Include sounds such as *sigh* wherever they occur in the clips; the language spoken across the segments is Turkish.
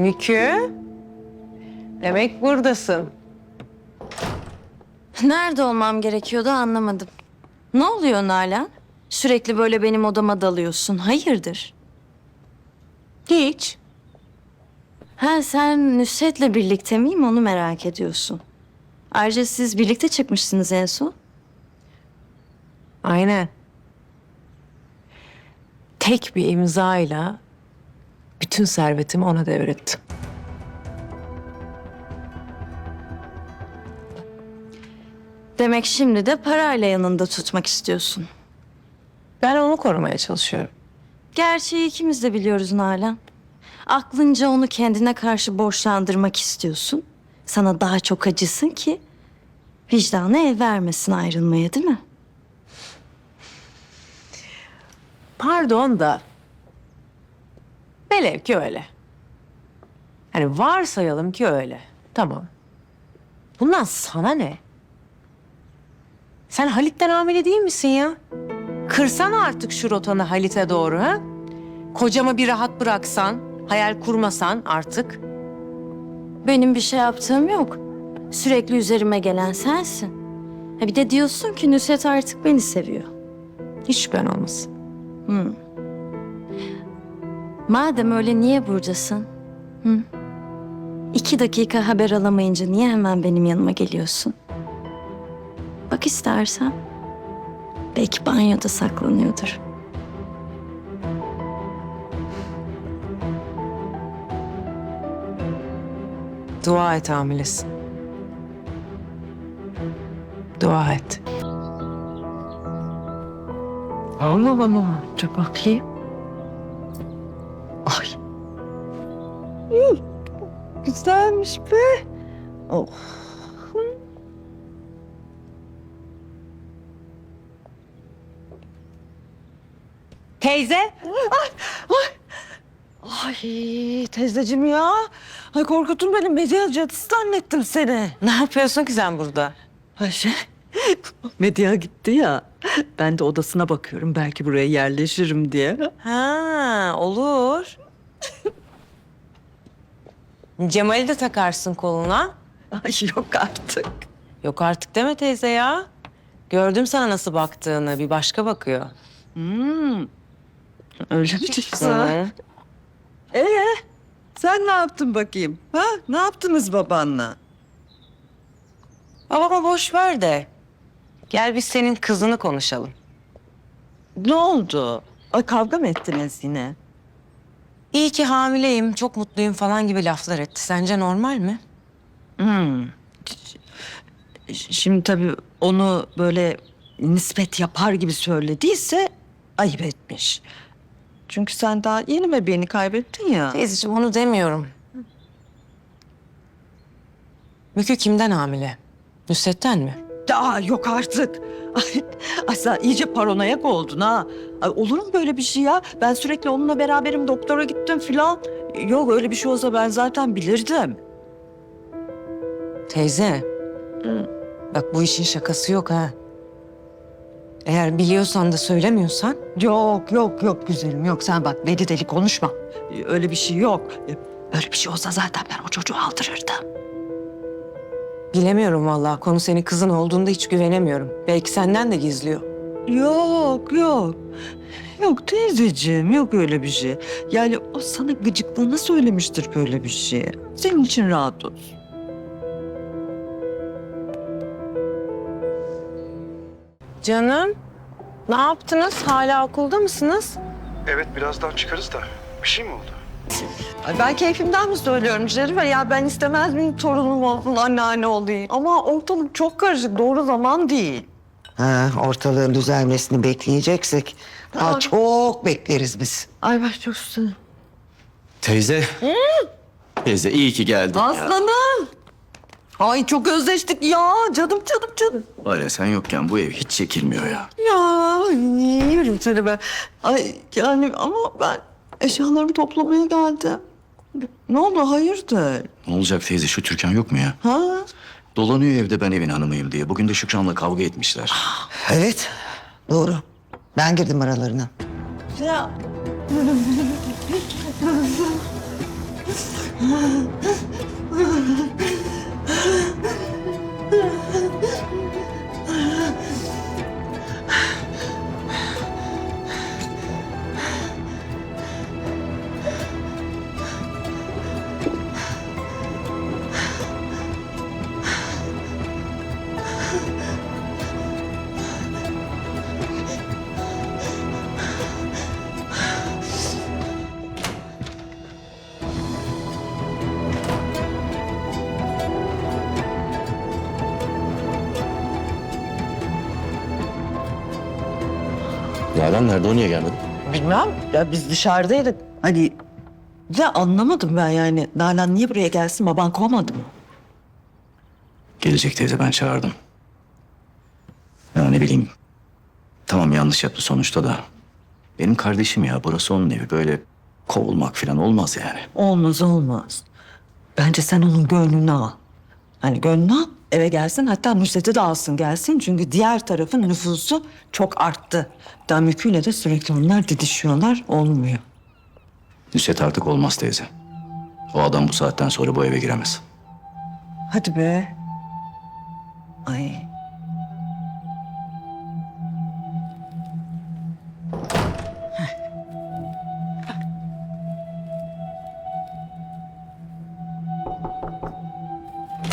Mükü. Demek buradasın. Nerede olmam gerekiyordu anlamadım. Ne oluyor Nalan? Sürekli böyle benim odama dalıyorsun. Hayırdır? Hiç. Ha sen Nusret'le birlikte miyim onu merak ediyorsun. Ayrıca siz birlikte çıkmışsınız en son. Aynen. Tek bir imzayla bütün servetimi ona devrettim. Demek şimdi de parayla yanında tutmak istiyorsun. Ben onu korumaya çalışıyorum. Gerçeği ikimiz de biliyoruz Nalan. Aklınca onu kendine karşı borçlandırmak istiyorsun. Sana daha çok acısın ki vicdanı el vermesin ayrılmaya değil mi? Pardon da velev ki öyle. Hani varsayalım ki öyle. Tamam. Bundan sana ne? Sen Halit'ten hamile değil misin ya? Kırsana artık şu rotanı Halit'e doğru ha? Kocama bir rahat bıraksan, hayal kurmasan artık. Benim bir şey yaptığım yok. Sürekli üzerime gelen sensin. Ha bir de diyorsun ki Nusret artık beni seviyor. Hiç şüphen olmasın. Madem öyle niye buradasın? Hı? İki dakika haber alamayınca niye hemen benim yanıma geliyorsun? Bak istersen. Belki banyoda saklanıyordur. Dua et hamilesin. Dua et. Allah Allah. Dur bakayım. Güzelmiş be. Oh. Teyze. Ay teyzeciğim ya. Ay korkuttun beni. Medya cadısı zannettim seni. Ne yapıyorsun ki sen burada? Ayşe. Medya gitti ya. Ben de odasına bakıyorum. Belki buraya yerleşirim diye. Ha, olur. Cemal'i de takarsın koluna. Ay yok artık. Yok artık deme teyze ya. Gördüm sana nasıl baktığını. Bir başka bakıyor. Hmm. Öyle mi diyorsun? Ee, sen ne yaptın bakayım? Ha? Ne yaptınız babanla? Babama boş ver de. Gel biz senin kızını konuşalım. Ne oldu? Ay kavga mı ettiniz yine? İyi ki hamileyim, çok mutluyum falan gibi laflar etti. Sence normal mi? Hmm. Ş- Şimdi tabii onu böyle nispet yapar gibi söylediyse ayıp etmiş. Çünkü sen daha yeni bebeğini kaybettin ya. Teyzeciğim onu demiyorum. Mükü kimden hamile? Nusret'ten mi? Daha yok artık. Ay, ay sen iyice paranoyak oldun ha. Ay, olur mu böyle bir şey ya? Ben sürekli onunla beraberim doktora gittim filan. Yok öyle bir şey olsa ben zaten bilirdim. Teyze. Bak bu işin şakası yok ha. Eğer biliyorsan da söylemiyorsan Yok yok yok güzelim yok sen bak deli deli konuşma. Öyle bir şey yok. Öyle bir şey olsa zaten ben o çocuğu aldırırdım. Bilemiyorum vallahi. Konu senin kızın olduğunda hiç güvenemiyorum. Belki senden de gizliyor. Yok yok. Yok teyzeciğim yok öyle bir şey. Yani o sana gıcıklığına söylemiştir böyle bir şey. Senin için rahat ol. Canım, ne yaptınız? Hala okulda mısınız? Evet birazdan çıkarız da. Bir şey mi oldu? Ay ben keyfimden mi söylüyorum Şerife? Ya ben istemez miyim torunum olsun, anneanne olayım. Ama ortalık çok karışık, doğru zaman değil. Ha, ortalığın düzelmesini bekleyeceksek daha çok bekleriz biz. Ay ben çok istedim. Teyze. Teyze iyi ki geldin ya. Aslanım. Ay çok özleştik ya. Canım canım canım. Var ya sen yokken bu ev hiç çekilmiyor ya. Ya yerim seni ben. Ay yani ama ben eşyalarımı toplamaya geldim. Ne oldu hayırdır? Ne olacak teyze şu Türkan yok mu ya? Ha? Dolanıyor evde ben evin hanımıyım diye. Bugün de Şükran'la kavga etmişler. Evet, doğru. Ben girdim aralarına. Ya. Nalan nerede o niye gelmedi? Bilmem. Ya biz dışarıdaydık. Hani ya anlamadım ben yani. Nalan niye buraya gelsin? Baban kovmadı mı? Gelecek teyze ben çağırdım. Ya ne bileyim. Tamam yanlış yaptı sonuçta da. Benim kardeşim ya burası onun evi. Böyle kovulmak falan olmaz yani. Olmaz olmaz. Bence sen onun gönlünü al. Hani gönlünü al eve gelsin hatta Nusret'i de alsın gelsin. Çünkü diğer tarafın nüfusu çok arttı. Daha Mükü'yle de sürekli onlar didişiyorlar olmuyor. Nusret artık olmaz teyze. O adam bu saatten sonra bu eve giremez. Hadi be. Ay.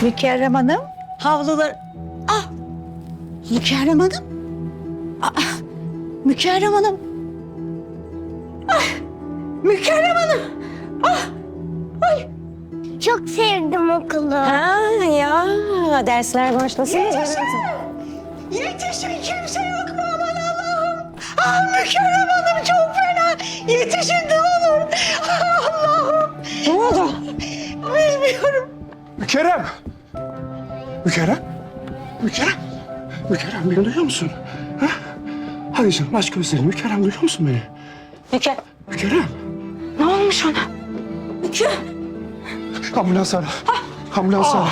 Mükerrem Hanım. Havlular... Ah! Mükerrem Hanım. Ah! Mükerrem Hanım. Ah! Mükerrem Hanım. Çok sevdim okulu. Ha ya dersler başlasın. Yetişin! Yetişin kimse yok mu aman Allah'ım? Ah Mükerrem Hanım çok fena. Yetişin ne olur. Ah, Allah'ım. Ne oldu? Bilmiyorum. Mükerrem! Mükerrem! Mükerrem! Mükerrem beni duyuyor musun? Ha? Hadi canım aç gözlerini. Mükerrem duyuyor musun beni? Müke. Mükerrem! Ne olmuş ona? Ambulans ara. Ambulans ara.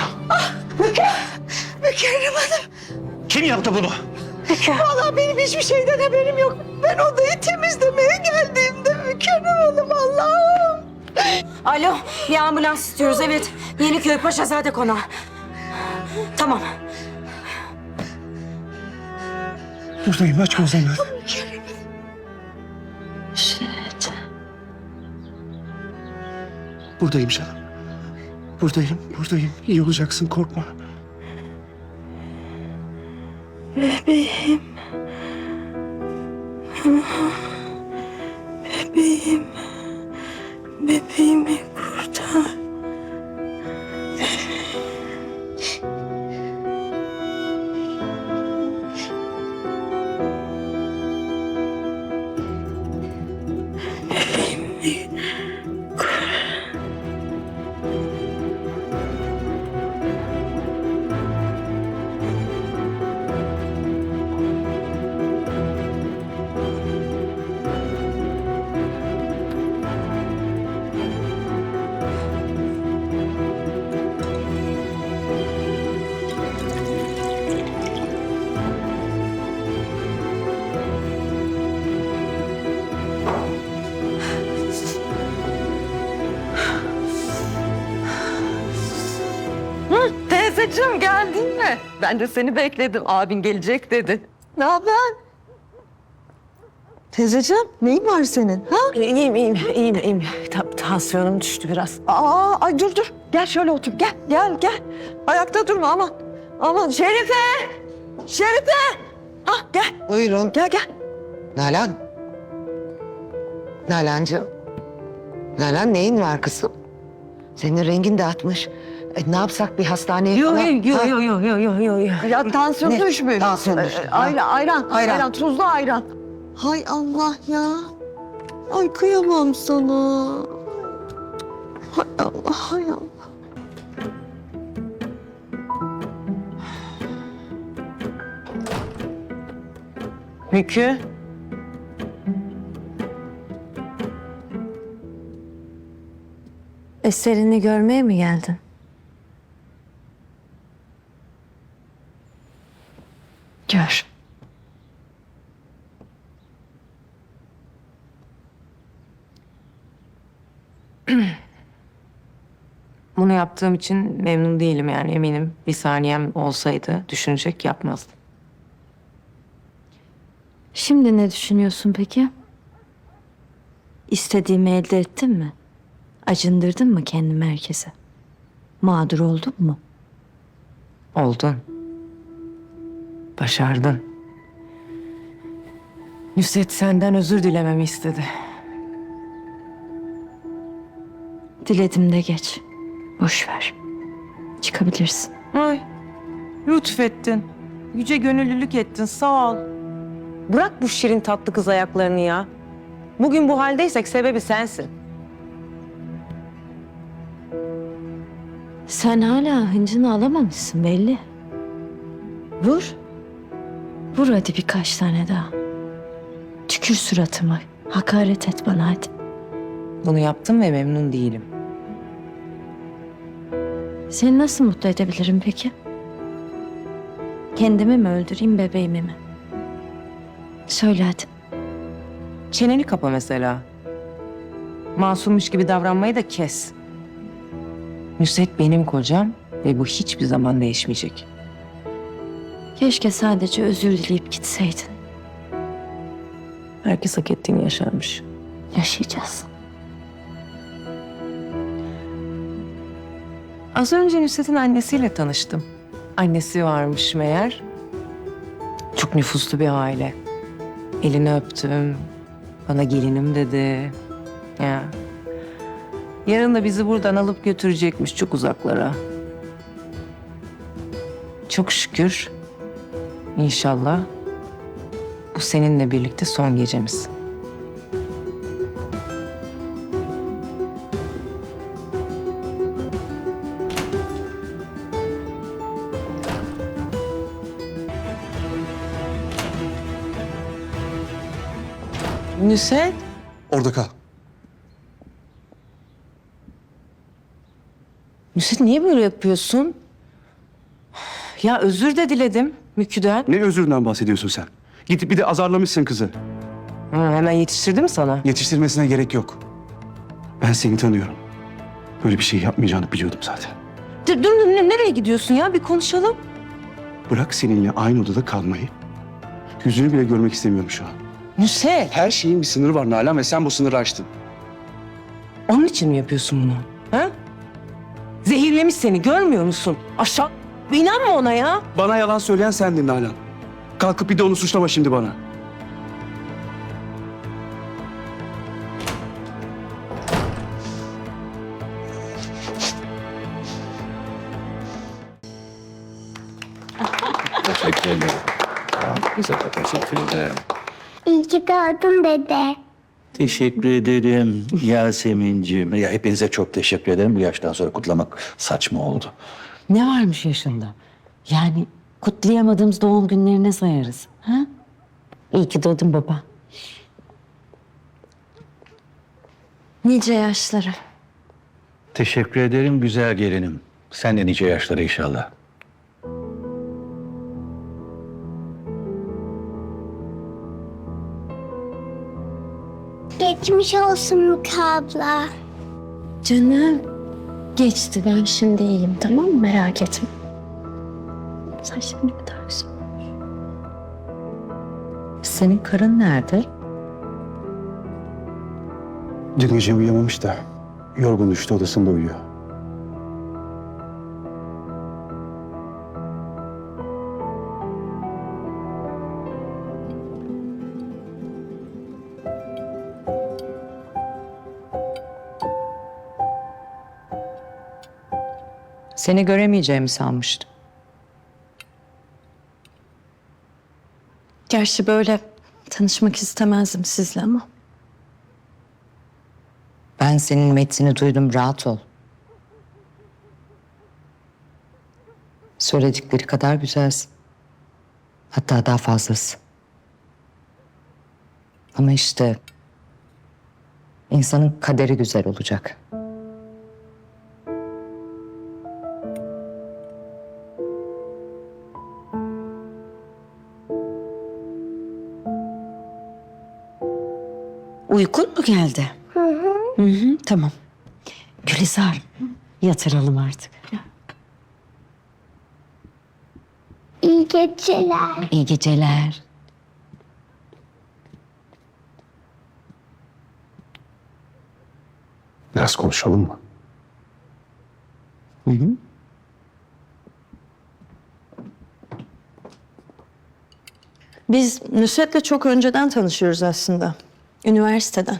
Mükerrem Hanım. Kim yaptı bunu? Vallahi benim hiçbir şeyden haberim yok. Ben odayı temizlemeye geldiğimde Mükerrem Hanım Allah'ım. Alo, bir ambulans istiyoruz evet. Yeniköy Paşazade konağı. Tamam. Buradayım aç gözlerini. Buradayım canım. Buradayım, buradayım. İyi olacaksın korkma. Bebeğimi Teyzeciğim geldin mi? Ben de seni bekledim. Abin gelecek dedi. Ne haber? Teyzeciğim neyin var senin? Ha? İyiyim iyiyim iyiyim iyiyim. Ta- tansiyonum düştü biraz. Aa, ay dur dur. Gel şöyle otur. Gel, gel, gel. Ayakta durma aman. Aman Şerife! Şerife! Ah gel, Buyurun. gel, gel. Nalan. Nalancığım. Nalan neyin var kızım? Senin rengin dağıtmış. E, ne yapsak bir hastaneye Yok falan? yok yok Ha? yok yok yok yok yok. Ya tansiyon Ne? düşmüş. Tansiyon Ee, düşmüş. Ayran, ayran, Ayran. ayran, tuzlu ayran. Hay Allah ya. Ay kıyamam sana. Hay Allah, hay Allah. Mükü. Eserini görmeye mi geldin? Gör. *clears throat* bunu yaptığım için memnun değilim yani eminim. Bir saniyem olsaydı düşünecek yapmazdım. Şimdi ne düşünüyorsun peki? İstediğimi elde ettim mi? Acındırdın mı kendimi herkese? Mağdur oldun mu? Oldun. Başardın. Nusret senden özür dilememi istedi. Diledim de geç. Boş ver. Çıkabilirsin. Ay, lütfettin. Yüce gönüllülük ettin, sağ ol. Bırak bu şirin tatlı kız ayaklarını ya. Bugün bu haldeysek sebebi sensin. Sen hala hıncını alamamışsın belli. Vur. Vur hadi birkaç tane daha. Tükür suratıma. Hakaret et bana hadi. Bunu yaptım ve memnun değilim. Seni nasıl mutlu edebilirim peki? Kendimi mi öldüreyim bebeğimi mi? Söyle hadi. Çeneni kapa mesela. Masummuş gibi davranmayı da kes. Nusret benim kocam ve bu hiçbir zaman değişmeyecek. Keşke sadece özür dileyip gitseydin. Herkes hak ettiğini yaşarmış. Yaşayacağız. Az önce Nusret'in annesiyle tanıştım. Annesi varmış meğer. Çok nüfuslu bir aile. Elini öptüm. Bana gelinim dedi. Ya. Yarın da bizi buradan alıp götürecekmiş çok uzaklara. Çok şükür. İnşallah. Bu seninle birlikte son gecemiz. Nusret. Orada kal. Nusret niye böyle yapıyorsun? Ya özür de diledim Mükü'den. Ne özüründen bahsediyorsun sen? Gidip bir de azarlamışsın kızı. Hı, hemen yetiştirdim sana. Yetiştirmesine gerek yok. Ben seni tanıyorum. Böyle bir şey yapmayacağını biliyordum zaten. Dur, dur dur, ne- nereye gidiyorsun ya? Bir konuşalım. Bırak seninle aynı odada kalmayı. Yüzünü bile görmek istemiyorum şu an. Nusret, Her şeyin bir sınırı var Nalan ve sen bu sınırı aştın. onun için mi yapıyorsun bunu? Ha? Zehirlemiş seni, görmüyor musun? Aşağı... İnanma ona ya. Bana yalan söyleyen sendin Nalan. Kalkıp bir de onu suçlama şimdi bana. Teşekkür ederim. Güzel, teşekkür ederim. İyi ki doğdun dede. Teşekkür ederim Yasemin'ciğim. Ya hepinize çok teşekkür ederim. Bu yaştan sonra kutlamak saçma oldu. Ne varmış yaşında? Yani kutlayamadığımız doğum günlerine sayarız. Ha? İyi ki doğdun baba. Nice yaşlara. Teşekkür ederim güzel gelinim. Sen de nice yaşlara inşallah. Geçmiş olsun Müke abla. Canım. Geçti ben şimdi iyiyim tamam mı? Merak etme. Sen şimdi bir daha güzel. Senin karın nerede? Dün gece uyuyamamış da yorgun düştü odasında uyuyor. Seni göremeyeceğimi sanmıştım. Gerçi böyle tanışmak istemezdim sizle ama. Ben senin metnini duydum rahat ol. Söyledikleri kadar güzelsin. Hatta daha fazlası. Ama işte insanın kaderi güzel olacak. Uykun mu geldi? Hı hı. Hı hı, tamam. Gülizar, Yatıralım artık. İyi geceler. İyi geceler. Biraz konuşalım mı? Biz Nusret'le çok önceden tanışıyoruz aslında. Üniversiteden.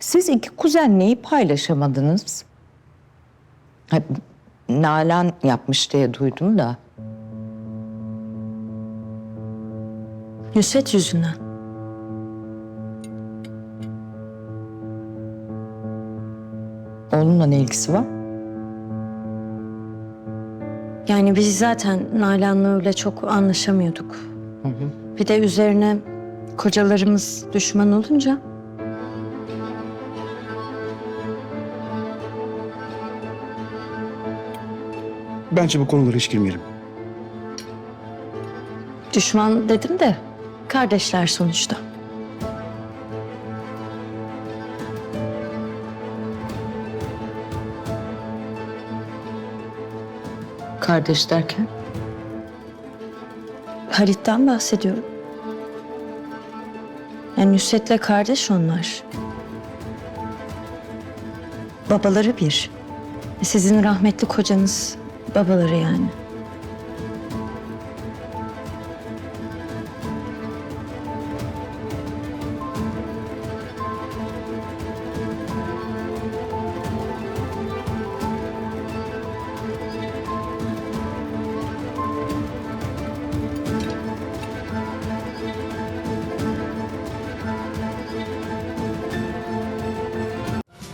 Siz iki kuzen neyi paylaşamadınız? Ha, Nalan yapmış diye duydum da. Nusret yüzünden. Oğlumla ne ilgisi var? Yani biz zaten Nalan'la öyle çok anlaşamıyorduk. Bir de üzerine kocalarımız düşman olunca Bence bu konulara hiç girmeyelim. düşman dedim de kardeşler sonuçta. Kardeş derken? Halit'ten bahsediyorum. Yani Nusret'le kardeş onlar. Babaları bir. Sizin rahmetli kocanız babaları yani.